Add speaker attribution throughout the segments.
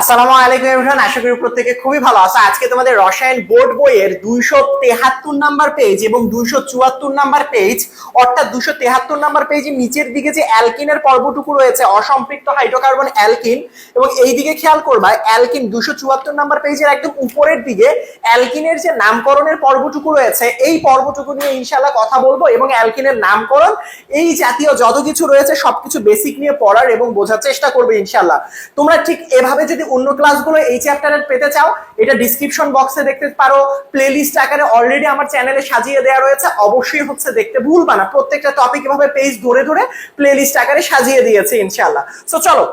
Speaker 1: আসসালামু আলাইকুম এভরিওয়ান আশা করি প্রত্যেকে খুবই ভালো আছে। আজকে তোমাদের রসায়ন বোর্ড বইয়ের দুইশো তেহাত্তর নাম্বার পেজ এবং দুইশো চুয়াত্তর নাম্বার পেজ অর্থাৎ দুশো তেহাত্তর নাম্বার পেজের নিচের দিকে যে অ্যালকিনের পর্বটুকু রয়েছে, অসম্পৃক্ত হাইড্রোকার্বন অ্যালকিন এবং এই দিকে খেয়াল করবা অ্যালকিন দুশো চুয়াত্তর নাম্বার পেজের একদম উপরের দিকে অ্যালকিনের যে নামকরণের পর্বটুকু রয়েছে, এই পর্বটুকু নিয়ে ইনশাল্লাহ কথা বলব এবং অ্যালকিনের নামকরণ, এই জাতীয় যত কিছু রয়েছে সবকিছু বেসিক নিয়ে পড়ার এবং বোঝার চেষ্টা করবে ইনশাল্লাহ তোমরা ঠিক এভাবে যদি অন্য ক্লাসগুলো এই চ্যাপ্টারের পেতে চাও, এটা ডিসক্রিপশন বক্সে দেখতে পারো। প্লেলিস্ট আকারে অলরেডি আমার চ্যানেলে সাজিয়ে দেওয়া রয়েছে। অবশ্যই হচ্ছে দেখতে ভুলবা না। প্রত্যেকটা টপিক এভাবে পেজ ধরে ধরে প্লেলিস্ট আকারে সাজিয়ে দিয়েছে ইনশাল্লাহ সো চলো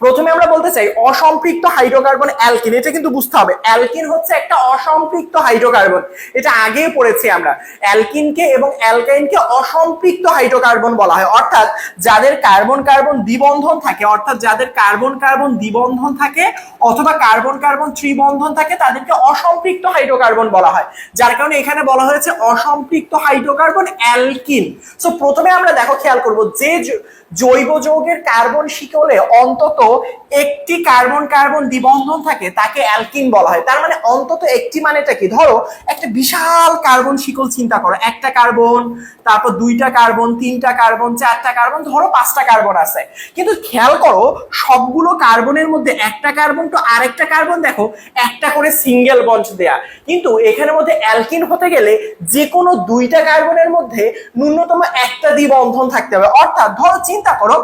Speaker 1: প্রথমে আমরা বলতে চাই অসম্পৃক্ত হাইড্রোকার্বন অ্যালকিন। এটা কিন্তু বুঝতে হবে। অ্যালকিন হচ্ছে একটা অসম্পৃক্ত হাইড্রোকার্বন। এটা আগেই পড়েছি আমরা। অ্যালকিনকে এবং অ্যালকাইনকে অসম্পৃক্ত হাইড্রোকার্বন বলা হয়। অর্থাৎ যাদের কার্বন কার্বন দ্বিবন্ধন থাকে, অর্থাৎ যাদের কার্বন কার্বন দ্বিবন্ধন থাকে অথবা কার্বন কার্বন ত্রিবন্ধন থাকে, তাদেরকে অসম্পৃক্ত হাইড্রোকার্বন বলা হয়। যার কারণে এখানে বলা হয়েছে অসম্পৃক্ত হাইড্রোকার্বন অ্যালকিন। সো প্রথমে আমরা দেখো, খেয়াল করব যে জৈব যৌগের কার্বন শিকলে অন্তত একটি কার্বন কার্বন দ্বিবন্ধন থাকে, তাকে অ্যালকিন বলা হয়। তার মানে অন্তত একটি মানেটা কি? ধরো, একটা বিশাল কার্বন শিকল চিন্তা করো। একটা কার্বন, তারপর দুইটা কার্বন, তিনটা কার্বন, চারটা কার্বন, ধরো পাঁচটা কার্বন আছে। কিন্তু খেয়াল করো, সবগুলো কার্বনের মধ্যে একটা কার্বন তো আরেকটা কার্বন দেখো, একটা করে সিঙ্গেল বঞ্চ দেয়া। কিন্তু এখানের মধ্যে অ্যালকিন হতে গেলে যে কোনো দুইটা কার্বনের মধ্যে ন্যূনতম একটা দ্বিবন্ধন থাকতে হবে। অর্থাৎ ধরো, চিন্তা করো,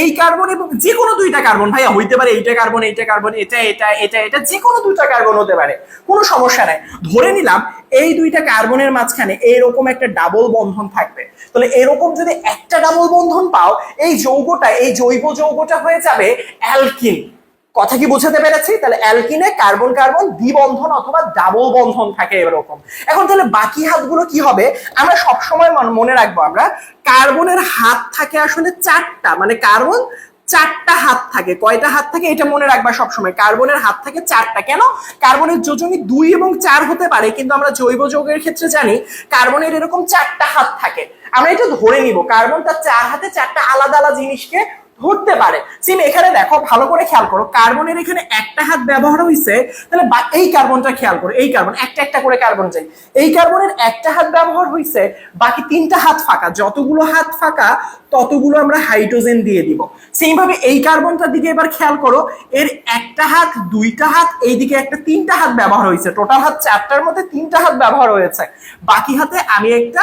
Speaker 1: এই কার্বন এবং যে কোনো দুইটা কার্বন ভাইয়া, হইতে পারে এইটা কার্বন এইটা কার্বন এটা এটা এটা এটা যে কোনো দুইটা কার্বন হতে পারে, কোনো সমস্যা নাই। ধরে নিলাম, এই দুইটা কার্বনের মাঝখানে এইরকম একটা ডাবল বন্ধন থাকবে। তাহলে এরকম যদি একটা ডাবল বন্ধন পাও, এই যৌগটা, এই জৈব যৌগটা হয়ে যাবে অ্যালকিন। কথা কি বোঝাতে পেরেছি? তাহলে অ্যালকিনে কার্বন কার্বন দ্বিবন্ধন অথবা ডাবল বন্ধন থাকে এরকম। এখন তাহলে বাকি হাতগুলো কি হবে? আমরা সবসময় মন- মনে রাখব আমরা কার্বনের হাত থাকে আসলে চারটা মানে কার্বন চারটা হাত থাকে। কয়টা হাত থাকে এটা মনে রাখবা সবসময়। কার্বনের হাত থাকে চারটা। কেন? কার্বনের যোজনী দুই এবং চার হতে পারে, কিন্তু আমরা জৈব যৌগের ক্ষেত্রে জানি কার্বনের এরকম চারটা হাত থাকে। আমরা এটা ধরে নিব। কার্বন তার চার হাতে চারটা আলাদা আলাদা জিনিসকে ধরতে পারে। সিম, এখানে দেখো, ভালো করে খেয়াল করো, কার্বনের এখানে একটা হাত ব্যবহার হয়েছে তাহলে এই কার্বনটা খেয়াল করো, এই কার্বন, একটা একটা করে কার্বন চাই। এই কার্বনের একটা হাত ব্যবহার হয়েছে বাকি তিনটা হাত ফাঁকা। যতগুলো হাত ফাঁকা, ততগুলো আমরা হাইড্রোজেন দিয়ে দিব। সেই ভাবে এই কার্বনটার দিকে এবার খেয়াল করো, এর একটা হাত, দুইটা হাত, এইদিকে একটা তিনটা হাত ব্যবহার হয়েছে টোটাল হাত চারটার মধ্যে তিনটা হাত ব্যবহার হয়েছে। বাকি হাতে আমি একটা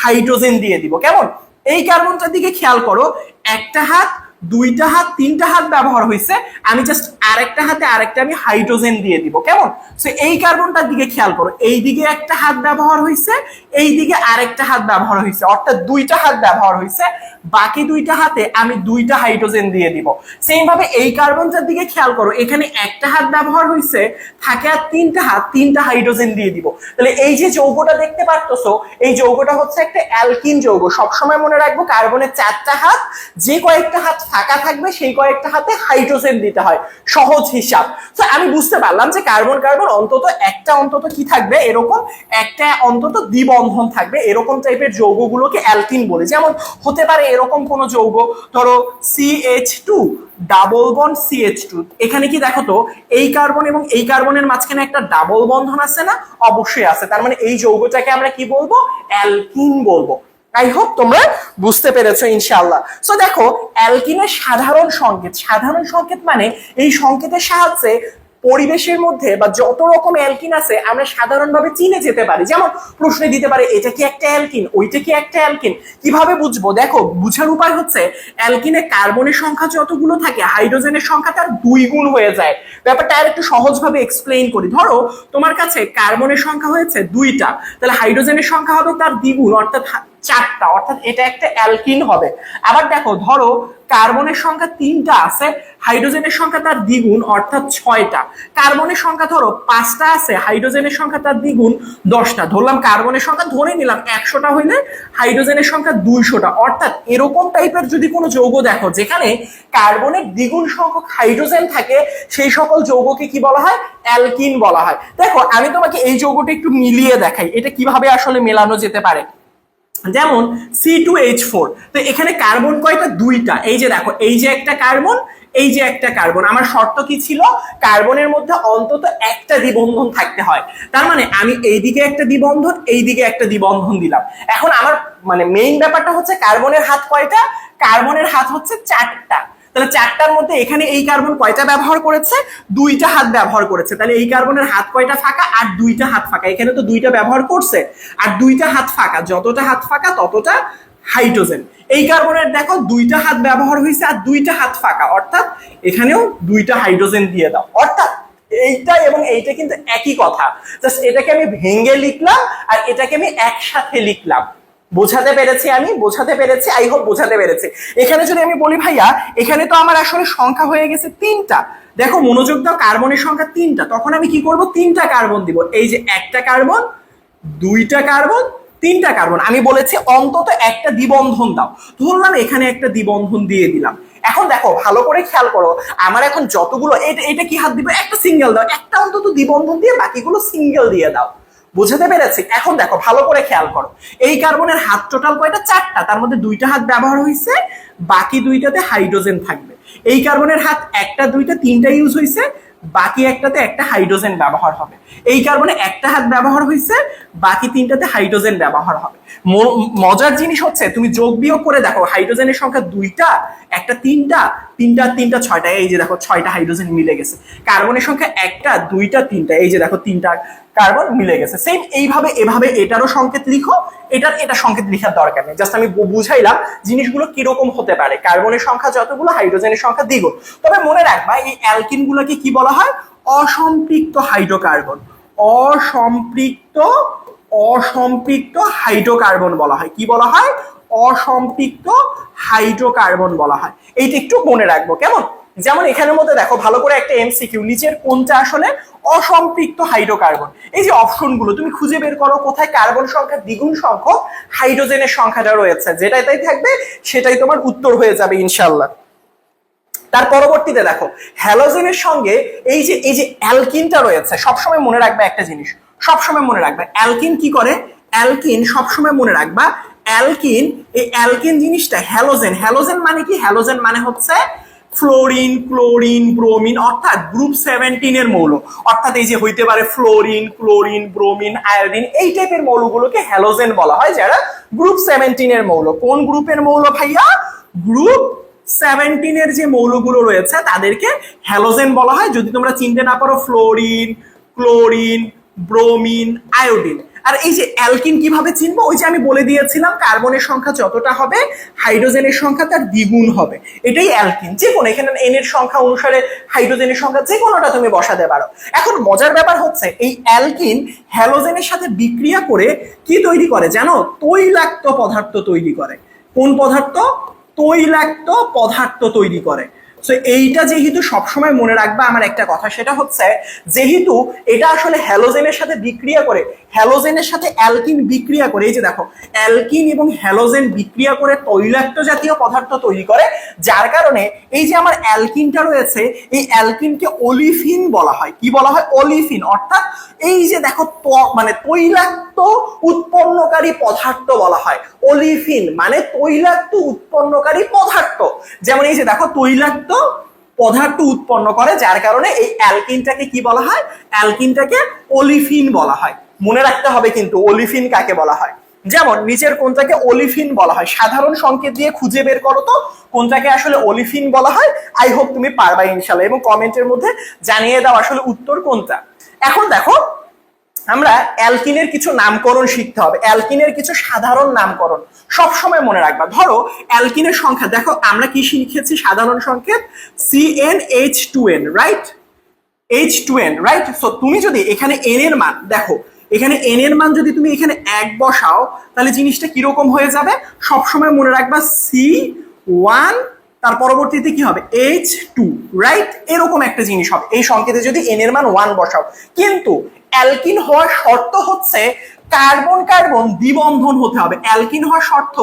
Speaker 1: হাইড্রোজেন দিয়ে দিব। কেমন? এই কার্বনটার দিকে খেয়াল করো, একটা হাত দুইটা হাত, তিনটা হাত ব্যবহার হয়েছে। আমি জাস্ট আরেকটা হাতে আরেকটা আমি হাইড্রোজেন দিয়ে দিব, কেমন? সো এই কার্বনটার দিকে খেয়াল করো এই দিকে একটা হাত ব্যবহার হয়েছে এই দিকে আরেকটা হাত ব্যবহার হয়েছে, অর্থাৎ দুইটা হাত ব্যবহার হয়েছে। বাকি দুইটা হাতে আমি দুইটা হাইড্রোজেন দিয়ে দিব। সেম ভাবে এই কার্বনটার দিকে খেয়াল করো, এখানে একটা হাত ব্যবহার হয়েছে, থাকে আর তিনটা হাত, তিনটা হাইড্রোজেন দিয়ে দিব। তাহলে এই যে যৌগটা দেখতে পারতেছো, এই যৌগটা হচ্ছে একটা অ্যালকিন যৌগ। সবসময় মনে রাখব, কার্বনের চারটা হাত, যে কয়েকটা হাত ফাঁকা থাকবে, সেই কয়েকটা হাতে হাইড্রোজেন দিতে হয়। সহজ হিসাব। তো আমি বুঝতে পারলাম যে কার্বন কার্বন অন্তত একটা অন্তত কি থাকবে? এরকম একটা অন্তত দ্বিবন্ধন থাকবে। এরকম টাইপের যৌগগুলোকে অ্যালকিন বলে। যেমন হতে পারে এরকম কোনো যৌগ, ধরো C H two double bond C H two এখানে কি দেখো তো, এই কার্বন এবং এই কার্বনের মাঝখানে একটা ডাবল বন্ধন আছে না? অবশ্যই আছে। তার মানে এই যৌগটাকে আমরা কি বলব? অ্যালকিন বলব। আই হোপ তোমরা বুঝতে পেরেছ, ইনশাআল্লাহ। সো দেখো, অ্যালকিনের সাধারণ সংকেত সাধারণ সংকেত মানে এই সংকেতের সাহায্যে পরিবেশের মধ্যে বা যত রকম অ্যালকিন আছে, আমরা সাধারণভাবে চিনে যেতে পারি। যেমন প্রশ্নে দিতে পারে, এটা কি একটা অ্যালকিন? ওইটা কি একটা অ্যালকিন? কীভাবে বুঝব? দেখো, বুঝার উপায় হচ্ছে অ্যালকিনে কার্বনের সংখ্যা যতগুলো থাকে, হাইড্রোজেনের সংখ্যা তার দুই গুণ হয়ে যায়। ব্যাপারটা আর একটু সহজভাবে এক্সপ্লেইন করি। ধরো, তোমার কাছে কার্বনের সংখ্যা হয়েছে দুইটা, তাহলে হাইড্রোজেনের সংখ্যা হবে তার দ্বিগুণ, অর্থাৎ চারটা, অর্থাৎ এটা একটা অ্যালকিন হবে। আবার দেখো, ধরো কার্বনের সংখ্যা তিনটা আছে, হাইড্রোজেনের সংখ্যা তার দ্বিগুণ, অর্থাৎ ছয়টা। কার্বনের সংখ্যা ধরো পাঁচটা আছে, হাইড্রোজেনের সংখ্যা তার দ্বিগুণ, দশটা। ধরলাম কার্বনের সংখ্যা ধরে নিলাম একশোটা হইলে হাইড্রোজেনের সংখ্যা দুইশোটা। অর্থাৎ এরকম টাইপের যদি কোনো যৌগ দেখো, যেখানে কার্বনের দ্বিগুণ সংখ্যক হাইড্রোজেন থাকে, সেই সকল যৌগকে কি বলা হয়? অ্যালকিন বলা হয়। দেখো, আমি তোমাকে এই যৌগটা একটু মিলিয়ে দেখাই। এটা কীভাবে আসলে মেলানো যেতে পারে? যেমন সি টু এইচ ফোর তো এখানে কার্বন কয়টা? দুইটা। এই যে দেখো, এই যে একটা কার্বন এই যে একটা কার্বন আমার শর্ত কি ছিল? কার্বনের মধ্যে অন্তত একটা দ্বিবন্ধন থাকতে হয়। তার মানে আমি এইদিকে একটা দ্বিবন্ধন, এইদিকে একটা দ্বিবন্ধন দিলাম। এখন আমার মানে মেইন ব্যাপারটা হচ্ছে কার্বনের হাত কয়টা? কার্বনের হাত হচ্ছে চারটা। তাহলে চারটার মধ্যে এখানে এই কার্বন কয়টা ব্যবহার করেছে? দুইটা হাত ব্যবহার করেছে। তাহলে এই কার্বনের হাত কয়টা ফাঁকা? আর দুইটা হাত ফাঁকা। এখানে তো দুইটা ব্যবহার করছে। আর দুইটা হাত ফাঁকা। যতটা হাত ফাঁকা, ততটা হাইড্রোজেন এই কার্বনের দেখো, দুইটা হাত ব্যবহার হয়েছে আর দুইটা হাত ফাঁকা। অর্থাৎ এখানেও দুইটা হাইড্রোজেন দিয়ে দাও। অর্থাৎ এইটা এবং এইটা কিন্তু একই কথা। জাস্ট এটাকে আমি ভেঙে লিখলাম আর এটাকে আমি একসাথে লিখলাম। বোঝাতে পেরেছি আমি, বোঝাতে পেরেছি আই হোপ বোঝাতে পেরেছি। এখানে যদি আমি বলি, ভাইয়া, এখানে তো আমার আসলে সংখ্যা হয়ে গেছে তিনটা। দেখো, মনোযোগ দাও, কার্বনের সংখ্যা তিনটা। তখন আমি কি করব? তিনটা কার্বন দিব। এই যে একটা কার্বন, দুইটা কার্বন, তিনটা কার্বন। আমি বলেছি, অন্তত একটা দ্বিবন্ধন দাও। ধরলাম এখানে একটা দ্বিবন্ধন দিয়ে দিলাম। এখন দেখো, ভালো করে খেয়াল করো। আমার এখন যতগুলো, এটা এটা কি হাত দিব? একটা সিঙ্গেল দাও। একটা অন্তত দ্বিবন্ধন দিয়ে বাকিগুলো সিঙ্গেল দিয়ে দাও। বুঝাতে পেরেছি। এখন দেখো, ভালো করে খেয়াল করো। এই কার্বনের হাত টোটাল কয়টা? চারটা। তার মধ্যে দুইটা হাত ব্যবহার হয়েছে, বাকি দুইটাতে হাইড্রোজেন থাকবে। এই কার্বনের হাত একটা, দুইটা, তিনটা ইউজ হয়েছে, বাকি একটাতে একটা হাইড্রোজেন ব্যবহার হবে। এই কার্বনে একটা হাত ব্যবহার হয়েছে, বাকি তিনটাতে হাইড্রোজেন ব্যবহার হবে। মজার জিনিস হচ্ছে, তুমি যোগ বিয়োগ করে দেখো, হাইড্রোজেনের সংখ্যা দুইটা, একটা তিনটা তিনটা তিনটা, ছয়টা, এই যে দেখো ছয়টা হাইড্রোজেন মিলে গেছে। কার্বনের সংখ্যা একটা, দুইটা, তিনটা, এই যে দেখো তিনটা কার্বন মিলে গেছে। সেম এইভাবে, এভাবে এটারও সংকেত লিখো, এটার, এটা সংকেত লিখার দরকার নেই। জাস্ট আমি বুঝাইলাম জিনিসগুলো কীরকম হতে পারে। কার্বনের সংখ্যা যতগুলো, হাইড্রোজেনের সংখ্যা দ্বিগুণ। তবে মনে রাখবা, এই অ্যালকিন গুলোকে কি বলা হয়? অসম্পৃক্ত হাইড্রোকার্বন। অসম্পৃক্ত অসম্পৃক্ত হাইড্রোকার্বন বলা হয়। কি বলা হয়? অসম্পৃক্ত হাইড্রোকার্বন বলা হয়। এইটা একটু মনে রাখব, কেমন? যেমন এখানের মধ্যে দেখো, ভালো করে একটা এমসিকিউ, নিচের কোনটা আসলে অসম্পৃক্ত হাইড্রোকার্বন? এই যে অপশনগুলো তুমি খুঁজে বের করো কোথায় কার্বন সংখ্যা, দ্বিগুণ সংখ্যক হাইড্রোজেনের সংখ্যাটা রয়েছে। যেটাই তাই থাকবে, সেটাই তোমার উত্তর হয়ে যাবে ইনশাল্লাহ তার পরবর্তীতে দেখো, হ্যালোজেনের সঙ্গে এই যে এই যে অ্যালকিনটা রয়েছে, সবসময় মনে রাখবে একটা জিনিস সবসময় মনে রাখবে। অ্যালকিন কি করে? অ্যালকিন সবসময় মনে রাখবা, অ্যালকিন, এই অ্যালকিন জিনিসটা হ্যালোজেন। হ্যালোজেন মানে কি? হ্যালোজেন মানে হচ্ছে ফ্লোরিন, ক্লোরিন, ব্রোমিন অর্থাৎ গ্রুপ সেভেন্টিন এর মৌল। অর্থাৎ এই যে হইতে পারে ফ্লোরিন, ক্লোরিন, ব্রোমিন, আয়োডিন, এই টাইপের মৌলগুলোকে হ্যালোজেন বলা হয়, যারা গ্রুপ সেভেন্টিন এর মৌল। কোন গ্রুপের মৌল ভাইয়া? গ্রুপ সেভেন্টিনের যে মৌলগুলো রয়েছে, তাদেরকে হ্যালোজেন বলা হয়। যদি তোমরা চিনতে না পারো, ফ্লোরিন, ক্লোরিন ব্রোমিন আয়োডিন আর এই যে অ্যালকিন কীভাবে চিনবো? ওই যে আমি বলে দিয়েছিলাম কার্বনের সংখ্যা যতটা হবে হাইড্রোজেনের সংখ্যা তার দ্বিগুণ হবে। এটাই অ্যালকিন যে কোনো, এখানে এন এর সংখ্যা অনুসারে হাইড্রোজেনের সংখ্যা যে কোনোটা তুমি বসাতে পারো। এখন মজার ব্যাপার হচ্ছে, এই অ্যালকিন হ্যালোজেনের সাথে বিক্রিয়া করে কি তৈরি করে জানো? তৈলাক্ত পদার্থ তৈরি করে। কোন পদার্থ? তৈলাক্ত পদার্থ তৈরি করে। সো এইটা যেহেতু সবসময় মনে রাখবা আমার একটা কথা, সেটা হচ্ছে যেহেতু এটা আসলে হ্যালোজেনের সাথে বিক্রিয়া করে, হ্যালোজেনের সাথে অ্যালকিন বিক্রিয়া করে, এই যে দেখো, অ্যালকিন এবং হ্যালোজেন বিক্রিয়া করে তৈলাক্ত জাতীয় পদার্থ তৈরি করে, যার কারণে এই যে আমার অ্যালকিনটা রয়েছে, এই অ্যালকিনকে অলিফিন বলা হয়। কি বলা হয়? অলিফিন। অর্থাৎ এই যে দেখো মানে তৈলাক্ত উৎপন্নকারী পদার্থ বলা হয়। অলিফিন মানে তৈলাক্ত উৎপন্নকারী পদার্থ। যেমন এই যে দেখো, তৈলাক্ত পদার্থ উৎপন্ন করে, যার কারণে এই অ্যালকিনটাকে কি বলা হয়? অ্যালকিনটাকে অলিফিন বলা হয়। মনে রাখতে হবে কিন্তু, অলিফিন কাকে বলা হয়? যেমন, নিচের কোনটাকে অলিফিন বলা হয়। সাধারণ সংকেত দিয়ে খুঁজে বের করো তো, কোনটাকে আসলে অলিফিন বলা হয়। আই হোপ তুমি পারবা ইনশাল্লাহ। এবং কমেন্টের মধ্যে জানিয়ে দাও আসলে উত্তর কোনটা। এখন দেখো আমরা অ্যালকিনের কিছু নামকরণ শিখতে হবে, অ্যালকিনের কিছু সাধারণ নামকরণ। সব সময় মনে রাখবা, ধরো অ্যালকিনের সংখ্যা, দেখো আমরা কি শিখেছি সাধারণ সংকেত? C n H two n right H two n right so তুমি যদি এখানে এন এর মান, দেখো, এখানে এন এর মান যদি তুমি এখানে এক বসাও, তাহলে জিনিসটা কীরকম হয়ে যাবে? সবসময় মনে রাখবা সি ওয়ান তার পরবর্তীতে কি হবে? এইচ টু রাইট এরকম একটা জিনিস হবে। এই সংকেতে যদি এন এর মান ওয়ান বসাও। কিন্তু অ্যালকিন হওয়ার শর্ত হচ্ছে কার্বন কার্বন দ্বিবন্ধন হতে হবে। অ্যালকিন হওয়ার শর্ত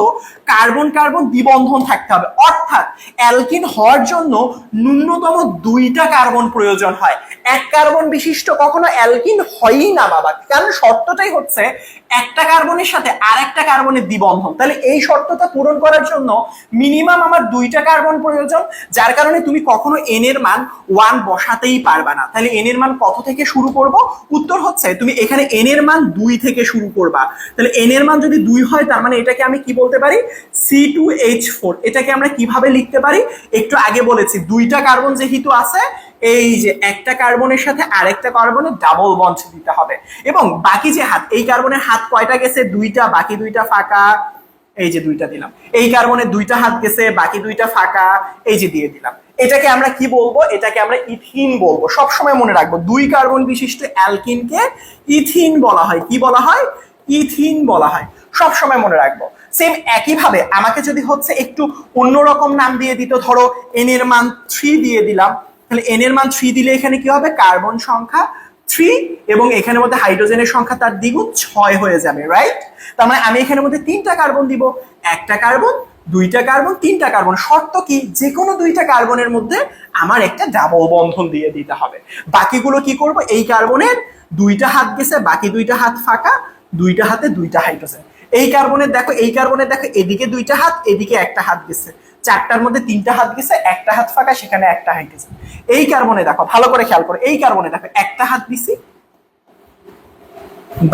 Speaker 1: কার্বন কার্বন দ্বিবন্ধন থাকতে হবে। অর্থাৎ অ্যালকিন হওয়ার জন্য ন্যূনতম দুইটা কার্বন প্রয়োজন হয়। এক কার্বন বিশিষ্ট কখনো অ্যালকিন হয়ই না বাবা। কারণ শর্তটাই হচ্ছে একটা কার্বনের সাথে আর একটা কার্বনের দ্বিবন্ধন। তাহলে এই শর্তটা পূরণ করার জন্য মিনিমাম আমার দুইটা কার্বন প্রয়োজন, যার কারণে তুমি কখনো এন এর মান ওয়ান বসাতেই পারবা না। তাহলে এন এর মান কত থেকে শুরু করব? উত্তর হচ্ছে তুমি এখানে এন এর মান দুই থেকে শুরু করবা। তাহলে এন এর মান যদি দুই হয়, তার মানে এটাকে আমি কি বলতে পারি? সি টু এইচ ফোর এটাকে আমরা কীভাবে লিখতে পারি? একটু আগে বলেছি, দুইটা কার্বন যেহেতু আছে এই যে একটা কার্বনের সাথে আরেকটা কার্বনের ডাবল বন্ড দিতে হবে। এবং বাকি যে হাত, এই কার্বনের হাত কয়টা গেছে? দুইটা, বাকি দুইটা ফাঁকা। এই যে দুইটা দিলাম। এই কার্বনের দুইটা হাত গেছে, বাকি দুইটা ফাঁকা। এই যে দিয়ে দিলাম। এটাকে আমরা কি বলব? এটাকে আমরা ইথিন বলব। সব সময় মনে রাখব, দুই কার্বন বিশিষ্ট অ্যালকিনকে ইথিন বলা হয়। কি বলা হয়? ইথিন বলা হয়। সব সময় মনে রাখব। সেম একইভাবে আমাকে যদি হচ্ছে একটু অন্যরকম নাম দিয়ে দিত, ধরো এন এর মান থ্রি দিয়ে দিলাম তাহলে এন এর মান থ্রি দিলে এখানে কি হবে? কার্বন সংখ্যা থ্রি এবং এখানের মধ্যে হাইড্রোজেনের সংখ্যা তার দ্বিগুণ ছয় হয়ে যাবে রাইট তার মানে আমি এখানের মধ্যে তিনটা কার্বন দিব, একটা কার্বন দুইটা কার্বন তিনটা কার্বন শর্ত কি? যে কোনো দুইটা কার্বনের মধ্যে আমার একটা ডাবল বন্ধন দিয়ে দিতে হবে। বাকিগুলো কি করব? এই কার্বনের দুইটা হাত গেছে, বাকি দুইটা হাত ফাঁকা, দুইটা হাতে দুইটা হাইড্রোজেন এই কার্বনের দেখো, এই কার্বনের দেখো, এদিকে দুইটা হাত, এদিকে একটা হাত গেছে। চারটার মধ্যে তিনটা হাত গেছে, একটা হাত ফাঁকা, সেখানে একটা হাত গেছে। এই কার্বনে দেখো, ভালো করে খেয়াল করো, এই কার্বনে দেখো, একটা হাত দিছি,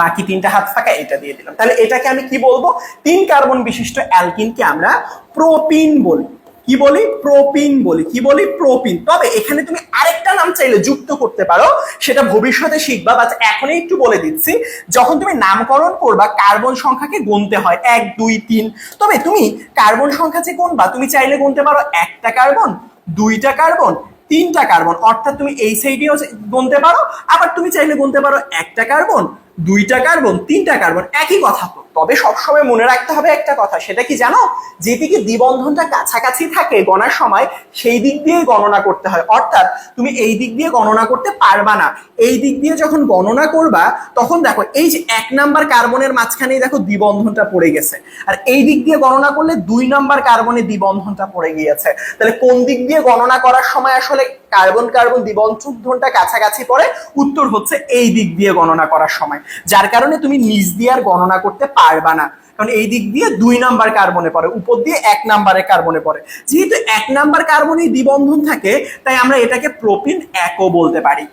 Speaker 1: বাকি তিনটা হাত ফাঁকা, এটা দিয়ে দিলাম। তাহলে এটাকে আমি কি বলব? তিন কার্বন বিশিষ্ট অ্যালকিনকে আমরা প্রোপিন বলি। কি বলি? প্রোপিন বলি। কি বলি? প্রোপিন। তবে এখানে তুমি আরেকটা নাম চাইলে যুক্ত করতে পারো, সেটা ভবিষ্যতে শিখবা। বা এখনই একটু বলে দিচ্ছি, যখন তুমি নামকরণ করবা, কার্বন সংখ্যাকে গুনতে হয়। এক, দুই, তিন। তবে তুমি কার্বন সংখ্যা যে গুনবা, তুমি চাইলে গুনতে পারো একটা কার্বন, দুইটা কার্বন, তিনটা কার্বন। অর্থাৎ তুমি এই সাইডেও গুনতে পারো, আবার তুমি চাইলে গুনতে পারো একটা কার্বন দুইটা কার্বন তিনটা কার্বন একই কথা। তবে সবসময় মনে রাখতে হবে একটা কথা, সেটা কি জানো? যেদিকে দ্বিবন্ধনটা কাছাকাছি থাকে গণার সময়, সেই দিক দিয়ে গণনা করতে হয়। অর্থাৎ, তুমি এই দিক দিয়ে গণনা করতে পারবা না। এই দিক দিয়ে যখন গণনা করবা, তখন দেখো, এই যে এক নাম্বার কার্বনের মাঝখানেই দেখো দ্বিবন্ধনটা পড়ে গেছে। আর এই দিক দিয়ে গণনা করলে দুই নাম্বার কার্বনে দ্বিবন্ধনটা পড়ে গিয়েছে। তাহলে কোন দিক দিয়ে গণনা করার সময় আসলে কার্বন কার্বন দ্বিবন্ধনটা কাছাকাছি পড়ে, উত্তর হচ্ছে এই দিক দিয়ে গণনা করার সময়। যার কারণে তুমি নিচ দিয়ে আর গণনা করতে পারবা না। কারণ এই দিক দিয়ে দুই নাম্বার কার্বনে পড়ে, উপর দিয়ে এক নাম্বারে কার্বনে পড়ে। যেহেতু এক নাম্বার কার্বনে দ্বিবন্ধন থাকে, তাই আমরা এটাকে প্রোপিন একও বলতে পারি।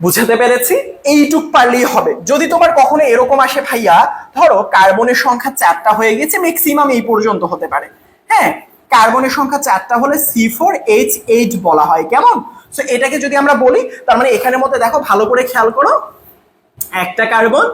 Speaker 1: বুঝাতে পেরেছি? এইটুক পারলেই হবে। যদি তোমার কখনো এরকম আসে ভাইয়া, ধরো কার্বনের সংখ্যা চারটা হয়ে গেছে ম্যাক্সিমাম এই পর্যন্ত হতে পারে। হ্যাঁ কার্বনের সংখ্যা চারটা হলে সি ফোর এইচ এইট বলা হয়, কেমন? সো এটাকে যদি আমরা বলি, তার মানে এখানের মধ্যে দেখো, ভালো করে খেয়াল করো, একটা কার্বন,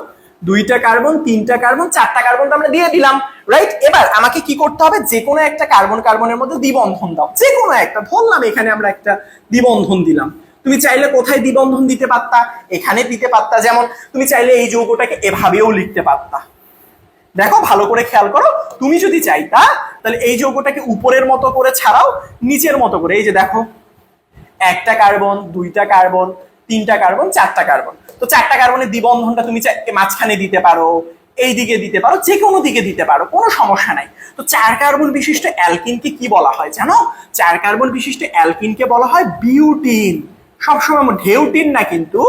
Speaker 1: দুইটা কার্বন, তিনটা কার্বন, চারটা কার্বন তো আমরা দিয়ে দিলাম রাইট এবার আমাকে কি করতে হবে? যে কোনো একটা কার্বন কার্বনের মধ্যে দ্বিবন্ধন দাও, যে কোনো একটা, ধরলাম এখানে আমরা একটা দ্বিবন্ধন দিলাম। তুমি চাইলে কোথায় দ্বিবন্ধন দিতে পারতা? এখানে দিতে পারতা, যেমন তুমি চাইলে এই যৌগটাকে এভাবেও লিখতে পারতা। দেখো, ভালো করে খেয়াল করো। তুমি যদি চাইতা, তাহলে এই যৌগটাকে উপরের মতো করে ছাড়াও নিচের মতো করে। এই যে দেখো, একটা কার্বন, দুইটা কার্বন, তিনটা কার্বন, চারটা কার্বন। তো চারটা কার্বনের দ্বিবন্ধনটা তুমি মাঝখানে দিতে পারো, এই দিকে দিতে পারো, যে কোনো দিকে দিতে পারো, কোনো সমস্যা নাই। তো চার কার্বন বিশিষ্ট অ্যালকিনকে কি বলা হয় জানো? চার কার্বন বিশিষ্ট অ্যালকিনকে বলা হয় বিউটিন। সবসময় ঢেউটিন না কিন্তু,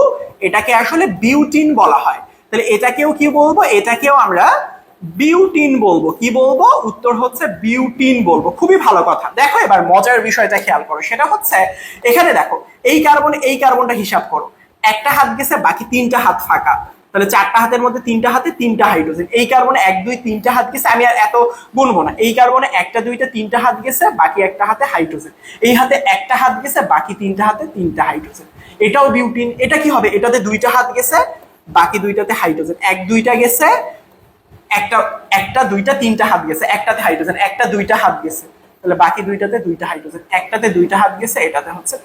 Speaker 1: এটাকে আসলে বিউটিন বলা হয়। তাহলে এটাকেও কি বলব? এটাকেও আমরা বিউটিন বলব। কি বলব? উত্তর হচ্ছে বিউটিন বলব। খুবই ভালো কথা। দেখো এবার মজার বিষয়টা খেয়াল করো। সেটা হচ্ছে, এখানে দেখো, এই কার্বন, এই কার্বনটা হিসাব করো। একটা হাত গেছে, বাকি তিনটা হাত ফাঁকা। তাহলে চারটা হাতের মধ্যে তিনটা হাতে তিনটা হাইড্রোজেন। এই কার্বনে এক, দুই, তিনটা হাত গেছে, আমি আর এত গুনবো না। এই কার্বনে একটা, দুইটা, তিনটা হাত গেছে, বাকি একটা হাতে হাইড্রোজেন। এই হাতে একটা হাত গেছে, বাকি তিনটা হাতে তিনটা হাইড্রোজেন। এটাও বিউটিন। এটা কি হবে? এটাতে দুইটা হাত গেছে, বাকি দুইটাতে হাইড্রোজেন। এক, দুইটা গেছে একটা একটা, দুইটা, তিনটা হাত গেছে, একটাতে হাইড্রোজেন একটা, দুইটা হাত গেছে। তাহলে বাকি দুইটাতে দুইটা হাইড্রোজেন একটাতে দুইটা হাত গেছে, এটাতে হচ্ছে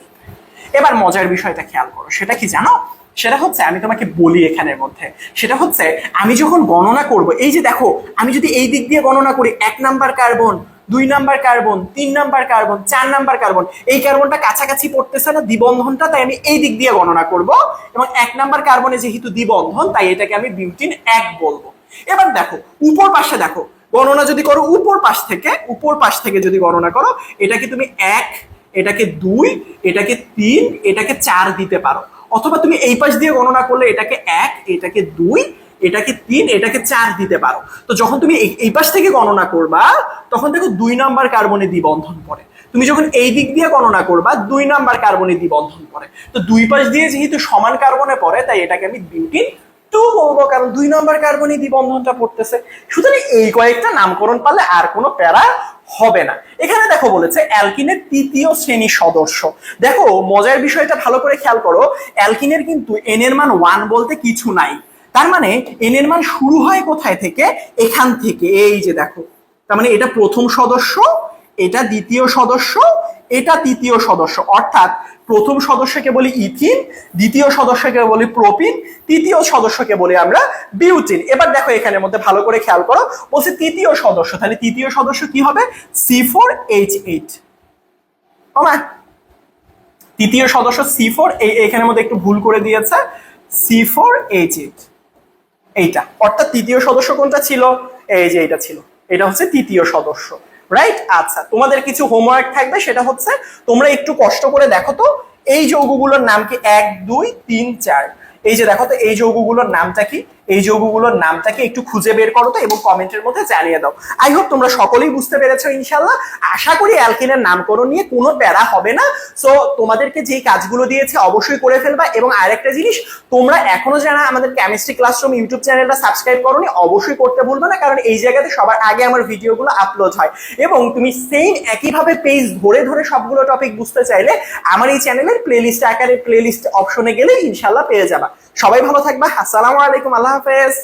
Speaker 1: এবার মজার বিষয়টা খেয়াল করো, সেটা কি জানো? সেটা হচ্ছে আমি তোমাকে বলি এখানের মধ্যে, সেটা হচ্ছে আমি যখন গণনা করব, এই যে দেখো, আমি যদি এই দিক দিয়ে গণনা করি, এক নাম্বার কার্বন, দুই নাম্বার কার্বন, তিন নাম্বার কার্বন, চার নাম্বার কার্বন, এই কার্বনটা কাছাকাছি পড়তেছে না, দ্বিবন্ধনটা, তাই আমি এই দিক দিয়ে গণনা করব, এবং এক নাম্বার কার্বনে যেহেতু দ্বিবন্ধন, তাই এটাকে আমি বিউটিন এক বলব। এবার দেখো, উপর পাশে দেখো, গণনা যদি করো উপর পাশ থেকে, উপর পাশ থেকে যদি গণনা করো, এটাকে তুমি এক, এটাকে দুই, এটাকে তিন, এটাকে চার দিতে পারো। অথবা তুমি এই পাশ দিয়ে গণনা করলে এটাকে এক, এটাকে দুই, এটাকে তিন, এটাকে চার দিতে পারো। তো যখন তুমি এই- পাশ থেকে গণনা করবা, তখন দেখো দুই নাম্বার কার্বনে দ্বিবন্ধন পড়ে। তুমি যখন এই দিক দিয়ে গণনা করবা, দুই নাম্বার কার্বনে দ্বিবন্ধন পড়ে। তো দুই পাশ দিয়ে যেহেতু সমান কার্বনে পড়ে, তাই এটাকে আমি বিউটিন টু বলব, কারণ দুই নম্বর কার্বনই দ্বিবন্ধনটা পড়তেছে। সুতরাং এই কয়েকটা নামকরণ পারলে আর কোনো প্যারা হবে না। এখানে দেখো বলেছে, অ্যালকিনের তৃতীয় শ্রেণির সদস্য। দেখো, মজার বিষয়টা ভালো করে খেয়াল করো, অ্যালকিনের কিন্তু এন এর মান ওয়ান বলতে কিছু নাই। তার মানে এন এর মান শুরু হয় কোথায় থেকে? এখান থেকে। এই যে দেখো, তার মানে এটা প্রথম সদস্য, এটা দ্বিতীয় সদস্য এটা তৃতীয় সদস্য। অর্থাৎ প্রথম সদস্যকে বলি ইথিন, দ্বিতীয় সদস্যকে বলি প্রোপিন, তৃতীয় সদস্যকে বলি আমরা বিউটিন। এবার দেখো এখানের মধ্যে ভালো করে খেয়াল করো। বলছে তৃতীয় সদস্য, তাহলে তৃতীয় সদস্য কি হবে? সি ফোর এইচ এইট তৃতীয় সদস্য সি ফোর এখানের মধ্যে একটু ভুল করে দিয়েছে। সি ফোর এইচ এইট এইটা। অর্থাৎ তৃতীয় সদস্য কোনটা ছিল? এই যে এটা ছিল। এটা হচ্ছে তৃতীয় সদস্য। রাইট আচ্ছা তোমাদের কিছু হোমওয়ার্ক থাকবে, সেটা হচ্ছে তোমরা একটু কষ্ট করে দেখো তো, এই যৌগগুলোর নাম কি? এক, দুই, তিন, চার। এই যে দেখো তো, এই যৌগগুলোর নামটা কি? এই যৌগগুলোর নামটা কি একটু খুঁজে বের করো তো এবং কমেন্টের মধ্যে জানিয়ে দাও। আই হোপ তোমরা সকলেই বুঝতে পেরেছ ইনশাল্লাহ আশা করি অ্যালকিনের নামকরণ নিয়ে কোনো প্যারা হবে না। সো তোমাদেরকে যেই কাজগুলো দিয়েছে অবশ্যই করে ফেলবা এবং আরেকটা জিনিস, তোমরা এখনও যারা আমাদের কেমিস্ট্রি ক্লাসরুম ইউটিউব চ্যানেলটা সাবস্ক্রাইব করোনি, অবশ্যই করতে ভুলবে না, কারণ এই জায়গাতে সবার আগে আমার ভিডিওগুলো আপলোড হয়। এবং তুমি সেম একইভাবে পেজ ধরে ধরে সবগুলো টপিক বুঝতে চাইলে আমার এই চ্যানেলের প্লেলিস্ট আকারে প্লেলিস্ট অপশনে গেলে ইনশাল্লাহ পেয়ে যাবা। সবাই ভালো থাকবা। আসসালামু আলাইকুম আল্লাহ হাফেজ।